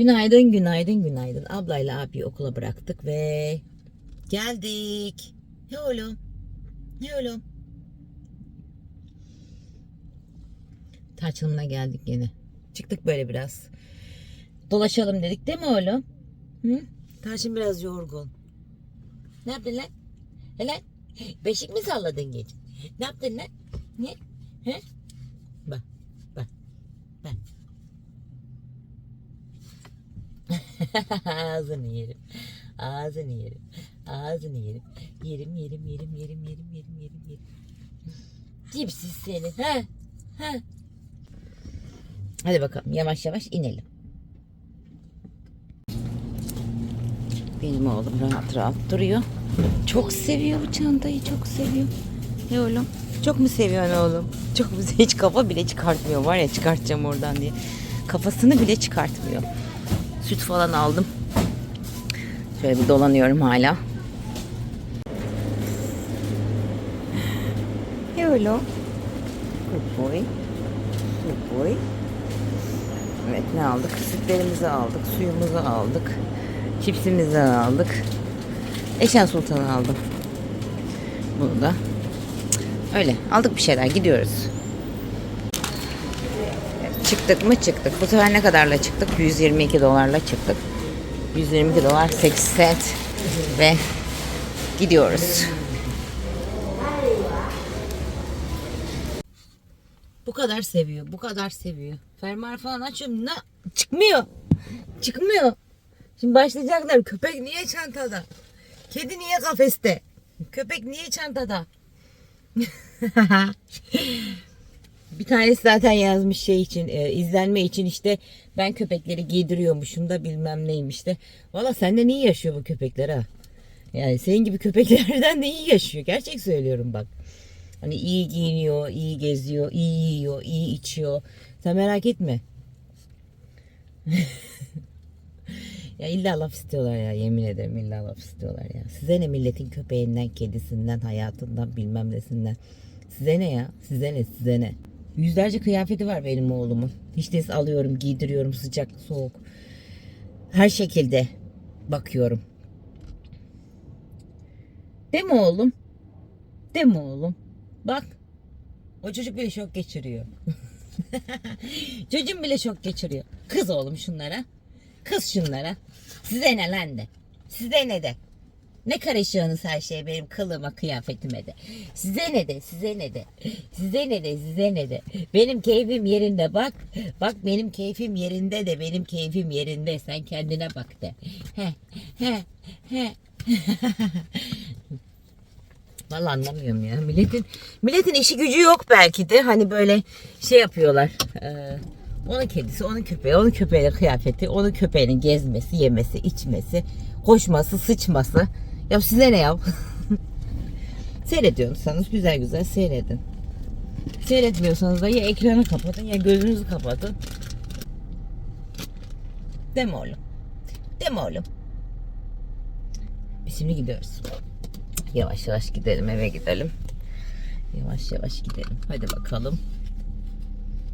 Günaydın, günaydın, günaydın. Ablayla abi okula bıraktık ve geldik. Ne oğlum? Ne oğlum? Tarçınımla geldik yine. Çıktık böyle biraz. Dolaşalım dedik değil mi oğlum? Hı? Tarçın biraz yorgun. Ne yaptın lan? He lan? Beşik mi salladın gece? Ne yaptın lan? Ne? He? Bak, bak, bak. Ağzını yerim. Ağzını yerim. Ağzını yerim. Yerim yerim yerim yerim yerim yerim yerim yerim. Dipsiz seni. Ha? Ha? Hadi bakalım yavaş yavaş inelim. Benim oğlum rahat rahat duruyor. Çok seviyor bu çantayı çok seviyor. Ne oğlum? Çok mu seviyorsun oğlum? Çok mu? Hiç kafa bile çıkartmıyor var ya çıkartacağım oradan diye. Kafasını bile çıkartmıyor. Süt falan aldım. Şöyle bir dolanıyorum hala. Hello. Good boy. Good boy. Evet ne aldık? Sütlerimizi aldık. Suyumuzu aldık. Çipsimizi aldık. Eşen Sultan'ı aldım. Bunu da. Öyle aldık bir şeyler gidiyoruz. Çıktık mı çıktık. Bu sefer ne kadarla çıktık? 122 dolarla çıktık. 122 dolar 8 cent ve gidiyoruz. Bu kadar seviyor. Bu kadar seviyor. Fermuar falan açıyorum. Ne? Çıkmıyor. Çıkmıyor. Şimdi başlayacaklar. Köpek niye çantada? Kedi niye kafeste? Köpek niye çantada? Bir tanesi zaten yazmış şey için e, izlenme için işte ben köpekleri giydiriyormuşum da bilmem neymiş de. Valla senden iyi yaşıyor bu köpekler ha. Yani senin gibi köpeklerden de iyi yaşıyor. Gerçek söylüyorum bak. Hani iyi giyiniyor, iyi geziyor, iyi yiyor, iyi içiyor. Sen merak etme. ya illa laf istiyorlar ya yemin ederim illa laf istiyorlar ya. Size ne milletin köpeğinden, kedisinden, hayatından bilmem nesinden. Size ne ya? Size ne? Size ne? Yüzlerce kıyafeti var benim oğlumun. Hiç değilse alıyorum, giydiriyorum sıcak, soğuk. Her şekilde bakıyorum. Değil mi oğlum? Değil mi oğlum? Bak. O çocuk bile şok geçiriyor. Çocuğum bile şok geçiriyor. Kız oğlum şunlara. Kız şunlara. Size ne lan de. Size ne de. Ne karışıyorsunuz her şeye benim kılıma kıyafetime de. Size ne de size ne de. Size ne de size ne de. Benim keyfim yerinde bak. Bak benim keyfim yerinde de benim keyfim yerinde. Sen kendine bak de. He he he. Vallahi anlamıyorum ya. Milletin milletin işi gücü yok belki de. Hani böyle şey yapıyorlar. Ee, onun kedisi, onun köpeği, onun köpeğinin kıyafeti, onun köpeğinin gezmesi, yemesi, içmesi, koşması, sıçması. Ya size ne ya? Seyrediyorsanız güzel güzel seyredin. Seyretmiyorsanız da ya ekranı kapatın ya gözünüzü kapatın. Deme oğlum. Deme oğlum. Biz şimdi gidiyoruz. Yavaş yavaş gidelim eve gidelim. Yavaş yavaş gidelim. Hadi bakalım.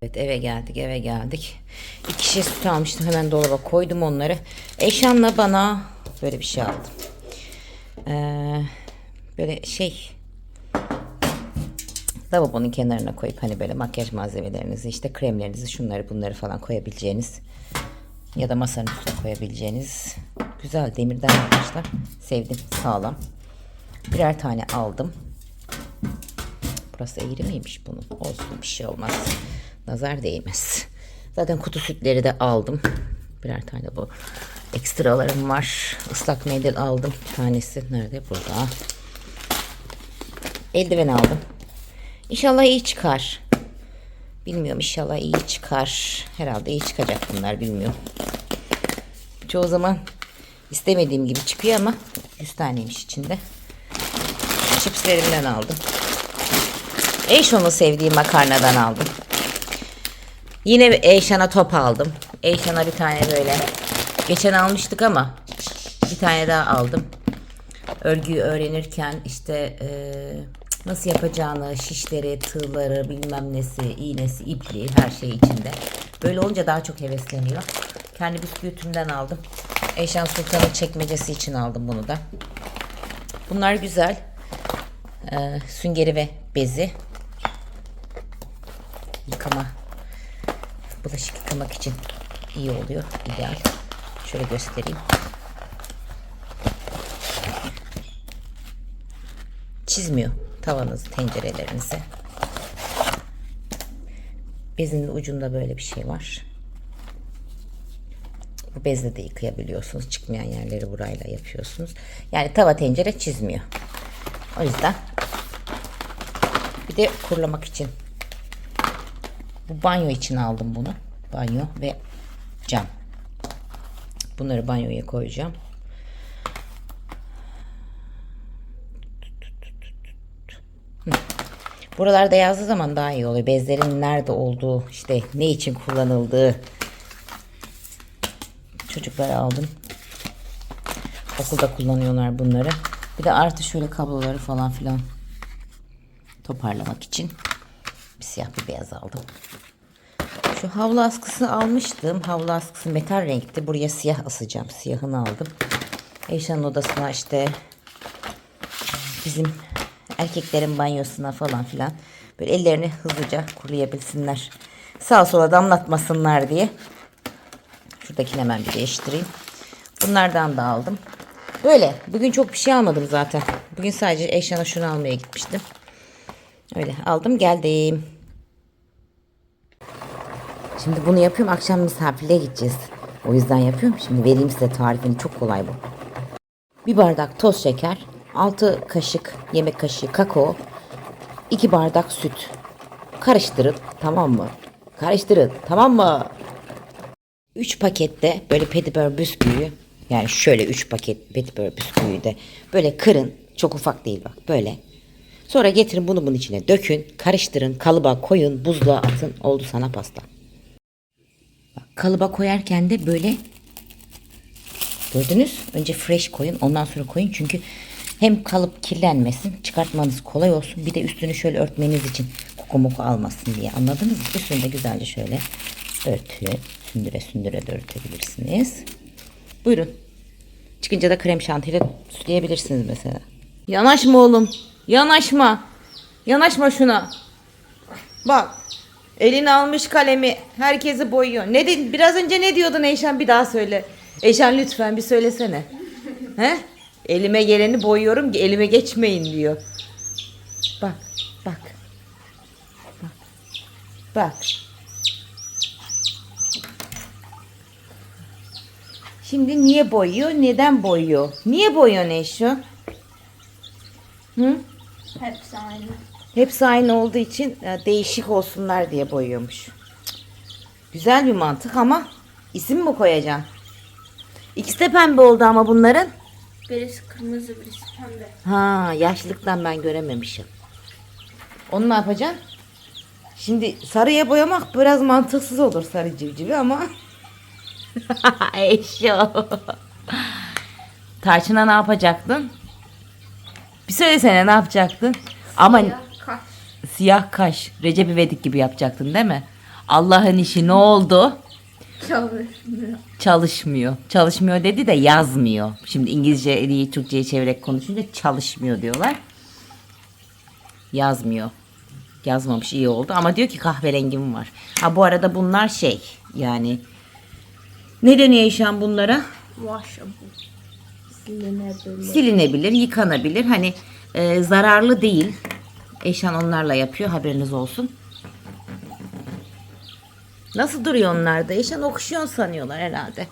Evet eve geldik eve geldik. İki şişe süt almıştım hemen dolaba koydum onları. Eşanla bana böyle bir şey aldım. Ee, böyle şey lavabonun kenarına koyup hani böyle makyaj malzemelerinizi işte kremlerinizi şunları bunları falan koyabileceğiniz ya da masanın üstüne koyabileceğiniz güzel demirden yapmışlar. Sevdim sağlam. Birer tane aldım. Burası eğri miymiş bunun? Olsun bir şey olmaz. Nazar değmez. Zaten kutu sütleri de aldım. Birer tane bu. Ekstralarım var. Islak mendil aldım. Bir tanesi nerede? Burada. Eldiven aldım. İnşallah iyi çıkar. Bilmiyorum inşallah iyi çıkar. Herhalde iyi çıkacak bunlar bilmiyorum. Çoğu zaman istemediğim gibi çıkıyor ama 100 taneymiş içinde. Çipslerimden aldım. Eyşan'ın sevdiği makarnadan aldım. Yine Eyşan'a top aldım. Eyşan'a bir tane böyle. Geçen almıştık ama bir tane daha aldım. Örgüyü öğrenirken işte eee, nasıl yapacağını, şişleri, tığları, bilmem nesi, iğnesi, ipliği her şey içinde. Böyle olunca daha çok hevesleniyor. Kendi bisküvitimden aldım. Eyşan Sultan'ın çekmecesi için aldım bunu da. Bunlar güzel. Eee, süngeri ve bezi. Yıkama bulaşık yıkamak için iyi oluyor. ideal. Şöyle göstereyim. Çizmiyor tavanızı, tencerelerinizi. Bezin ucunda böyle bir şey var. Bu bezle de yıkayabiliyorsunuz. Çıkmayan yerleri burayla yapıyorsunuz. Yani tava tencere çizmiyor. O yüzden bir de kurulamak için bu banyo için aldım bunu. Banyo ve cam. Bunları banyoya koyacağım. Buralarda yazdığı zaman daha iyi oluyor. Bezlerin nerede olduğu, işte ne için kullanıldığı. Çocuklara aldım. Okulda kullanıyorlar bunları. Bir de artı şöyle kabloları falan filan toparlamak için bir siyah bir beyaz aldım. Şu havlu askısını almıştım. Havlu askısı metal renkti. Buraya siyah asacağım. Siyahını aldım. Eyşan'ın odasına işte bizim erkeklerin banyosuna falan filan böyle ellerini hızlıca kurulayabilsinler. Sağa sola damlatmasınlar diye. Şuradakini hemen bir değiştireyim. Bunlardan da aldım. Böyle. Bugün çok bir şey almadım zaten. Bugün sadece Eyşan'a şunu almaya gitmiştim. Öyle aldım geldim. Şimdi bunu yapıyorum. Akşam misafirliğe gideceğiz. O yüzden yapıyorum. Şimdi vereyim size tarifini. Çok kolay bu. Bir bardak toz şeker, 6 kaşık yemek kaşığı kakao, 2 bardak süt. Karıştırın tamam mı? Karıştırın tamam mı? 3 pakette böyle petibör bisküvi yani şöyle 3 paket petibör bisküvi de böyle kırın. Çok ufak değil bak böyle. Sonra getirin bunu bunun içine dökün, karıştırın, kalıba koyun, buzluğa atın. Oldu sana pasta. Bak, kalıba koyarken de böyle gördünüz. Önce fresh koyun, ondan sonra koyun çünkü hem kalıp kirlenmesin, çıkartmanız kolay olsun. Bir de üstünü şöyle örtmeniz için koku moku almasın diye. Anladınız mı? Üstünü de güzelce şöyle örtü, sündüre sündüre de örtebilirsiniz. Buyurun. Çıkınca da krem şantiyle süsleyebilirsiniz mesela. Yanaşma oğlum. Yanaşma. Yanaşma şuna. Bak. Elini almış kalemi. Herkesi boyuyor. Ne dedin? Biraz önce ne diyordun Eyşan? Bir daha söyle. Eyşan lütfen bir söylesene. He? Elime geleni boyuyorum ki elime geçmeyin diyor. Bak. Bak. Bak. Bak. Şimdi niye boyuyor? Neden boyuyor? Niye boyuyor Neşo? Hı? Hepsi aynı. Hepsi aynı olduğu için e, değişik olsunlar diye boyuyormuş. Güzel bir mantık ama isim mi koyacaksın? İkisi de pembe oldu ama bunların. Birisi kırmızı, birisi pembe. Ha yaşlıktan ben görememişim. Onu ne yapacaksın? Şimdi sarıya boyamak biraz mantıksız olur sarı civcivi ama. Eşo. Tarçına ne yapacaktın? Bir söylesene ne yapacaktın? Ama Ya, kaş. siyah kaş Recep İvedik gibi yapacaktın değil mi? Allah'ın işi ne oldu? Çalışmıyor. Çalışmıyor. Çalışmıyor dedi de yazmıyor. Şimdi İngilizce değil Türkçe'ye çevirerek konuşunca çalışmıyor diyorlar. Yazmıyor. Yazmamış iyi oldu ama diyor ki kahverengim var. Ha bu arada bunlar şey yani ne deniyor Eyşan bunlara? Washable. Silinebilir. Silinebilir, yıkanabilir. Hani e, zararlı değil. Eyşan onlarla yapıyor haberiniz olsun. Nasıl duruyor onlar da? Eyşan okşuyor sanıyorlar herhalde.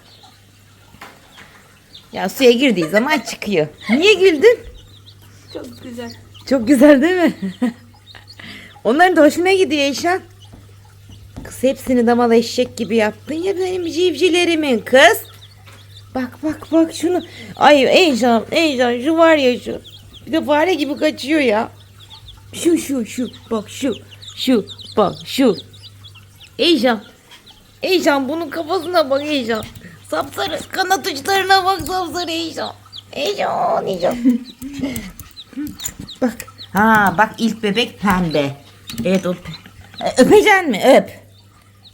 Ya suya girdiği zaman çıkıyor. Niye güldün? Çok güzel. Çok güzel değil mi? Onların da hoşuna gidiyor Eyşan. Kız hepsini damal eşek gibi yaptın ya benim civcivlerimin kız. Bak bak bak şunu. Ay Eyşan Eyşan şu var ya şu. Bir de fare gibi kaçıyor ya. Şu şu şu bak şu şu bak şu. Eycan. Eycan bunun kafasına bak Eycan. Sapsarı kanat uçlarına bak sapsarı Eycan. Eycan Eycan. bak. Ha bak ilk bebek pembe. Evet o. E, Öpeceksin mi? Öp.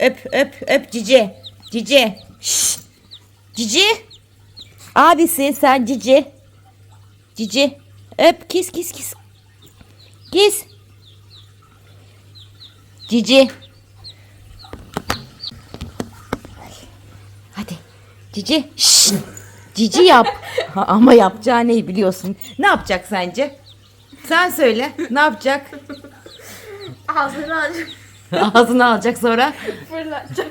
Öp öp öp cici. Cici. Şşş. Cici. Abisi sen cici. Cici. Öp kis kis kis. Kis. Cici. Hadi. Cici. Şşş. Cici yap. Ha, ama yapacağı ne biliyorsun. Ne yapacak sence? Sen söyle. Ne yapacak? Ağzını alacak. Ağzına alacak sonra. Fırlatacak.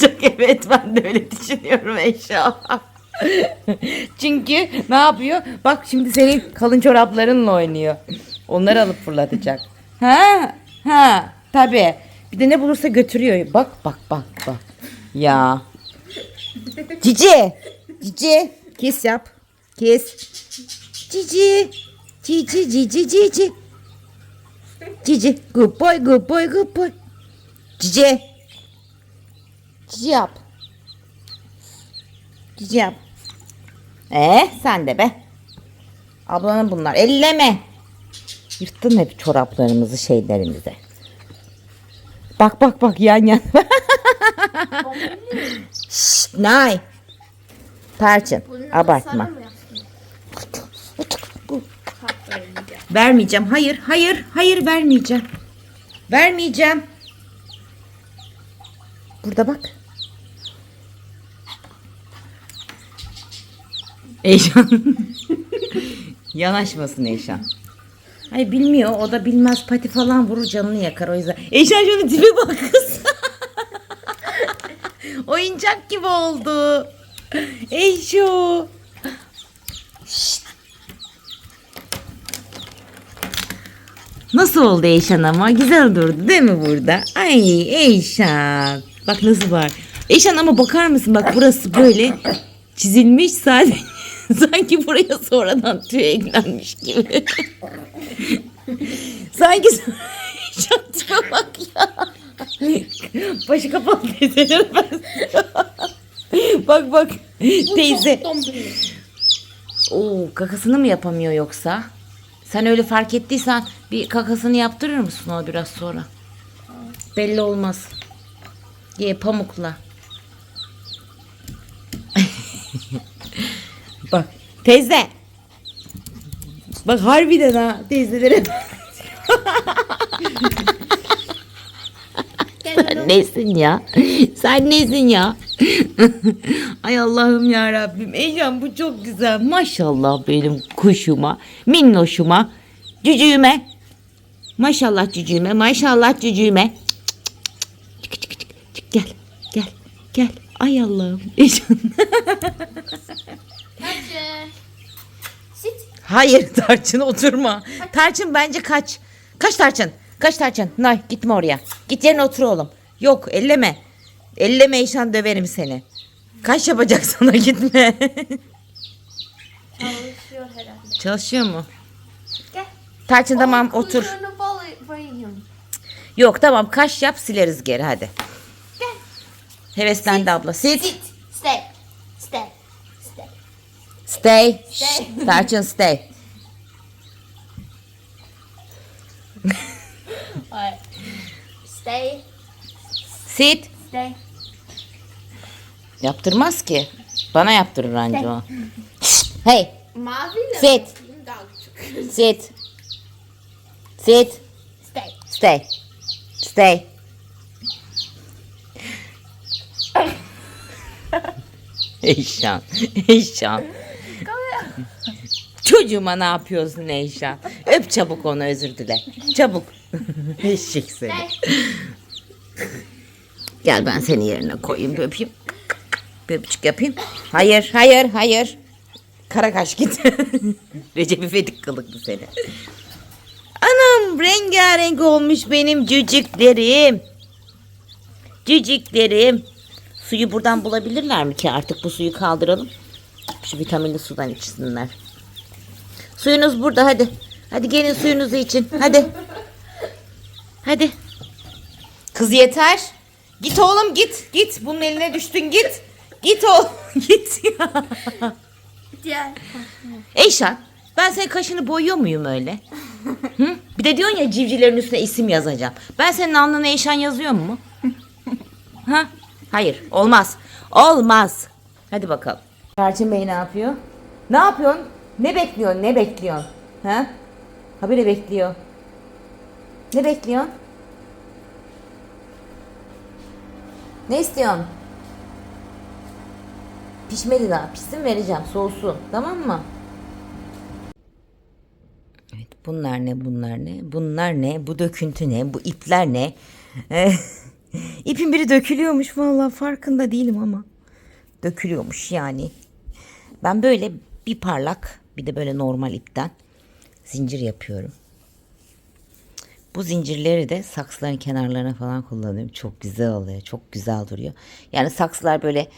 Çok evet ben de öyle düşünüyorum inşallah. Çünkü ne yapıyor? Bak şimdi senin kalın çoraplarınla oynuyor. Onları alıp fırlatacak. Ha? Ha? Tabii. Bir de ne bulursa götürüyor. Bak bak bak bak. Ya. Cici. Cici. Kiss yap. Kiss. Cici. Cici cici cici. Cici. Good boy good boy good boy. Cici. Cici yap. Cici yap. Ee, sen de be. Ablanın bunlar. Elleme. Yırttın hep çoraplarımızı şeylerimize. Bak bak bak yan yan. Şşt, nay. Tarçın abartma. Vermeyeceğim. Hayır, hayır, hayır vermeyeceğim. Vermeyeceğim. Burada bak. Eyşan. Yanaşmasın Eyşan. Ay bilmiyor. O da bilmez. Pati falan vurur canını yakar o yüzden. Eyşan şöyle tipe bak kız. Oyuncak gibi oldu. Eyşo. Nasıl oldu Eyşan ama? Güzel durdu değil mi burada? Ay Eyşan. Bak nasıl var. Eyşan ama bakar mısın? Bak burası böyle çizilmiş sadece. Sanki buraya sonradan tüy eklenmiş gibi. Sanki tipe bak ya. Başı kapalı teyzeler Bak bak teyze. Oo kakasını mı yapamıyor yoksa? Sen öyle fark ettiysen bir kakasını yaptırır mısın ona biraz sonra? Belli olmaz. Ye pamukla. Bak teyze. Bak harbiden ha teyzelere. Sen nesin ya? Sen nesin ya? Ay Allah'ım ya Rabbim. Ecem bu çok güzel. Maşallah benim kuşuma, minnoşuma, cücüğüme. Maşallah cücüğüme, maşallah cücüğüme. Çık çık çık çık. Gel, gel, gel. Ay Allah'ım. Ecem. Sit. Hayır Tarçın oturma. Tarçın bence kaç. Kaç Tarçın. Kaç Tarçın. Nay gitme oraya. Git yerine otur oğlum. Yok elleme. Elleme Eyşan döverim seni. Kaç yapacak sana gitme. Çalışıyor herhalde. Çalışıyor mu? Gel. Tarçın tamam Onun otur. bağlay- bayıyorum. Yok tamam kaş yap sileriz geri hadi. Gel. Heveslendi abla. Sit. Sit. Stay. Stay. Stay. Stay. Stay. Tarçın stay. Stay. Sit. Stay. Yaptırmaz ki. Bana yaptırır anca o. Hey. Maviyle Sit. Sit. Sit. Stay. Stay. Stay. Eyşan. Eyşan. Çocuğuma ne yapıyorsun Eyşan? Öp çabuk onu özür dile. Çabuk. Eşek seni. Gel ben seni yerine koyayım bir öpeyim. Bir öpücük yapayım. Hayır, hayır, hayır. Karakaş git. Recep İvedik kılıklı seni. Anam rengarenk olmuş benim cücüklerim. Cücüklerim. Suyu buradan bulabilirler mi ki artık bu suyu kaldıralım. Şu vitaminli sudan içsinler. Suyunuz burada hadi. Hadi gelin suyunuzu için. Hadi. Hadi. Kız yeter. Git oğlum git. Git. Bunun eline düştün git. Git oğlum git ya. Diğer. Eyşan ben senin kaşını boyuyor muyum öyle? Hı? Bir de diyorsun ya civcivlerin üstüne isim yazacağım. Ben senin alnına Eyşan yazıyor mu? ha? Hayır olmaz. Olmaz. Hadi bakalım. Perçin Bey ne yapıyor? Ne yapıyorsun? Ne bekliyorsun? Ne bekliyorsun? Ha? Habire bekliyor. Ne bekliyorsun? Ne istiyorsun? Pişmedi daha. Pişsin vereceğim. Soğusun. Tamam mı? Evet. Bunlar ne? Bunlar ne? Bunlar ne? Bu döküntü ne? Bu ipler ne? İpin biri dökülüyormuş vallahi farkında değilim ama. Dökülüyormuş yani. Ben böyle bir parlak bir de böyle normal ipten zincir yapıyorum. Bu zincirleri de saksıların kenarlarına falan kullanıyorum. Çok güzel oluyor. Çok güzel duruyor. Yani saksılar böyle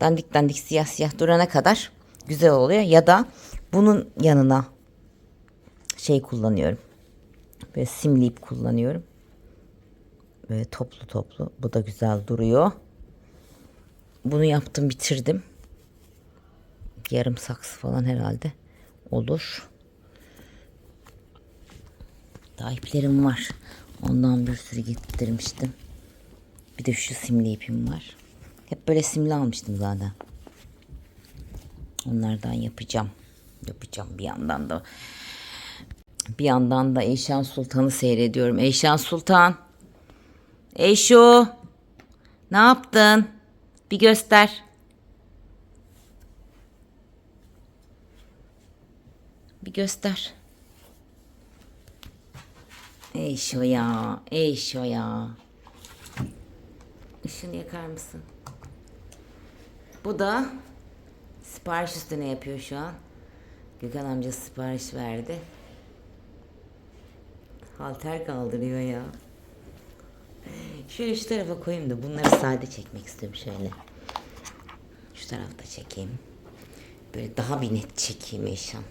dandik dandik siyah siyah durana kadar güzel oluyor. Ya da bunun yanına şey kullanıyorum. Böyle simli ip kullanıyorum. Böyle toplu toplu. Bu da güzel duruyor. Bunu yaptım bitirdim. Yarım saksı falan herhalde olur. Daha iplerim var. Ondan bir sürü getirmiştim. Bir de şu simli ipim var. Hep böyle simli almıştım zaten. Onlardan yapacağım. Yapacağım bir yandan da. Bir yandan da Eyşan Sultan'ı seyrediyorum. Eyşan Sultan. Eyşo. Ne yaptın? Bir göster. Bir göster. Eyşo ya. Eyşo ya. Işını yakar mısın? Bu da sipariş üstüne yapıyor şu an. Gökhan amca sipariş verdi. Halter kaldırıyor ya. Şöyle şu tarafa koyayım da bunları sade çekmek istiyorum şöyle. Şu tarafta çekeyim. Böyle daha bir net çekeyim Eşan.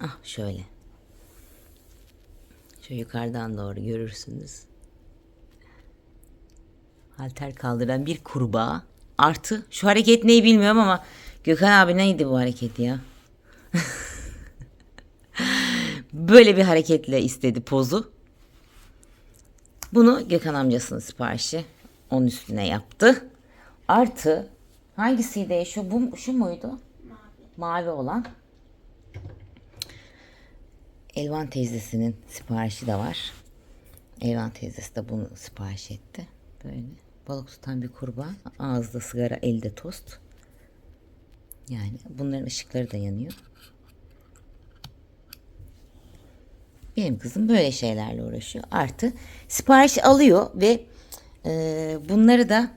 Ah şöyle. Şu yukarıdan doğru görürsünüz. Halter kaldıran bir kurbağa. Artı şu hareket neyi bilmiyorum ama Gökhan abi neydi bu hareket ya? Böyle bir hareketle istedi pozu. Bunu Gökhan amcasının siparişi. Onun üstüne yaptı. Artı hangisiydi şu bu şu muydu? Mavi. Mavi olan. Elvan teyzesinin siparişi de var. Elvan teyzesi de bunu sipariş etti. Böyle balık tutan bir kurbağa. Ağızda sigara, elde tost. Yani bunların ışıkları da yanıyor. Benim kızım böyle şeylerle uğraşıyor. Artı sipariş alıyor ve e, bunları da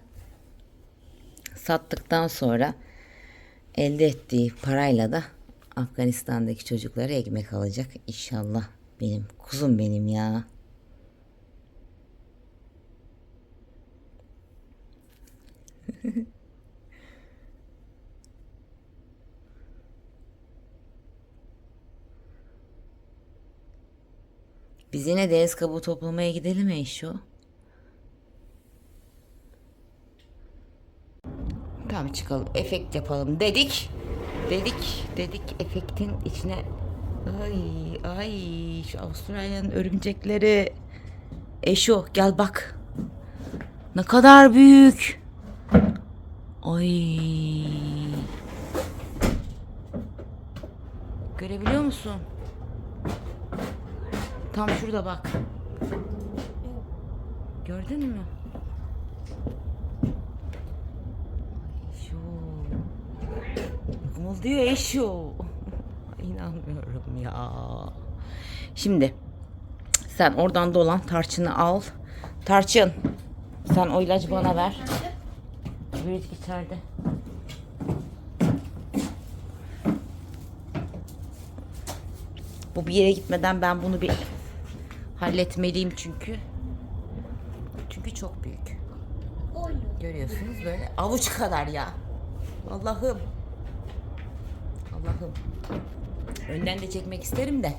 sattıktan sonra elde ettiği parayla da Afganistan'daki çocuklara ekmek alacak inşallah. Benim kuzum benim ya. Biz yine deniz kabuğu toplamaya gidelim Eşo? Tamam çıkalım. Efekt yapalım dedik. Dedik. Dedik efektin içine. Ay ay şu Avustralya'nın örümcekleri. Eşo gel bak. Ne kadar büyük. Ay. Görebiliyor musun? Tam şurada bak. Gördün mü? Eşo. Ne oluyor Eşo? İnanmıyorum ya. Şimdi sen oradan dolan tarçını al. Tarçın sen o ilacı bana ver. Büyük içeride. Bu bir yere gitmeden ben bunu bir halletmeliyim çünkü. Çünkü çok büyük. Görüyorsunuz böyle avuç kadar ya. Allah'ım. Allah'ım. Önden de çekmek isterim de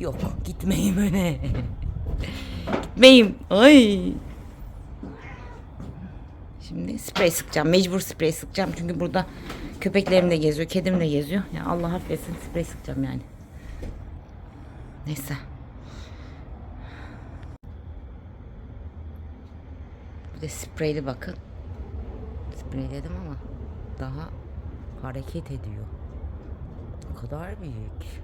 Yok gitmeyeyim öne. gitmeyeyim. Ay. Şimdi sprey sıkacağım. Mecbur sprey sıkacağım. Çünkü burada köpeklerim de geziyor. Kedim de geziyor. Ya Allah affetsin sprey sıkacağım yani. Neyse. Bir de spreyli bakın. Spreyledim ama daha hareket ediyor. O kadar büyük.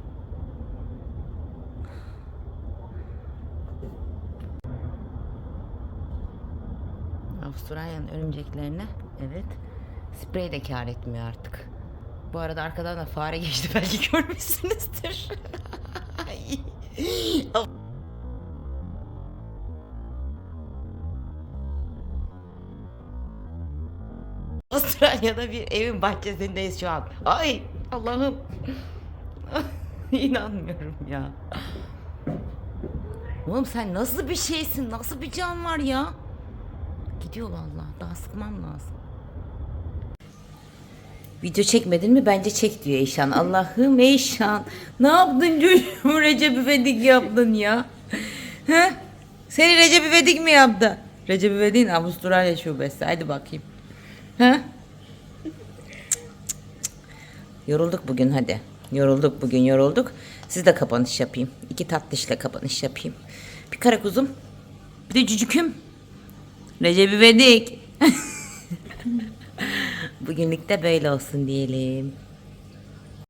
Avustralya'nın örümceklerine evet sprey de kar etmiyor artık. Bu arada arkadan da fare geçti belki görmüşsünüzdür. Ay. Avustralya'da bir evin bahçesindeyiz şu an. Ay Allah'ım. İnanmıyorum ya. Oğlum sen nasıl bir şeysin? Nasıl bir can var ya? Gidiyor valla. Daha sıkmam lazım. Video çekmedin mi? Bence çek diyor Eyşan. Allah'ım Eyşan. Ne yaptın çocuğumu Recep İvedik yaptın ya? He? Seni Recep İvedik mi yaptı? Recep İvedik'in Avustralya şubesi. Hadi bakayım. He? Yorulduk bugün hadi. Yorulduk bugün yorulduk. Siz de kapanış yapayım. İki tatlışla kapanış yapayım. Bir kara kuzum. Bir de cücüküm. Recep İvedik. Bugünlük de böyle olsun diyelim.